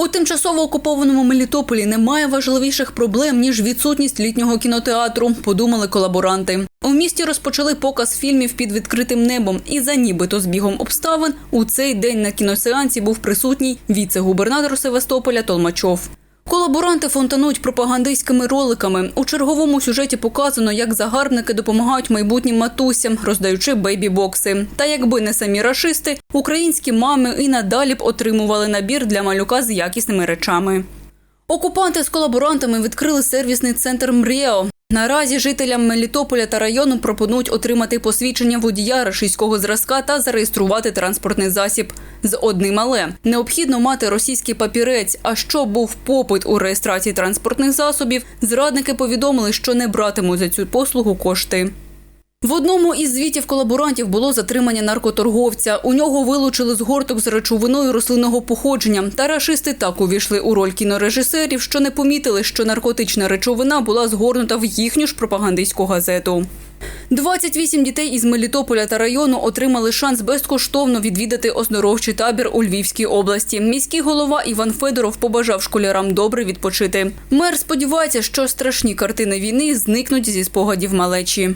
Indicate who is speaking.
Speaker 1: У тимчасово окупованому Мелітополі немає важливіших проблем ніж відсутність літнього кінотеатру. Подумали колаборанти. У місті розпочали показ фільмів під відкритим небом, і за нібито збігом обставин у цей день на кіносеансі був присутній віце-губернатор Севастополя Толмачов. Колаборанти фонтанують пропагандистськими роликами. У черговому сюжеті показано, як загарбники допомагають майбутнім матусям, роздаючи бейбі-бокси. Та якби не самі рашисти, українські мами і надалі б отримували набір для малюка з якісними речами. Окупанти з колаборантами відкрили сервісний центр Мріо. Наразі жителям Мелітополя та району пропонують отримати посвідчення водія рашистського зразка та зареєструвати транспортний засіб. З одним але необхідно мати російський папірець. А що був попит у реєстрації транспортних засобів, зрадники повідомили, що не братимуть за цю послугу кошти. В одному із звітів колаборантів було затримання наркоторговця. У нього вилучили згорток з речовиною рослинного походження. Та рашисти так увійшли у роль кінорежисерів, що не помітили, що наркотична речовина була згорнута в їхню ж пропагандистську газету. 28 дітей із Мелітополя та району отримали шанс безкоштовно відвідати оздоровчий табір у Львівській області. Міський голова Іван Федоров побажав школярам добре відпочити. Мер сподівається, що страшні картини війни зникнуть зі спогадів малечі.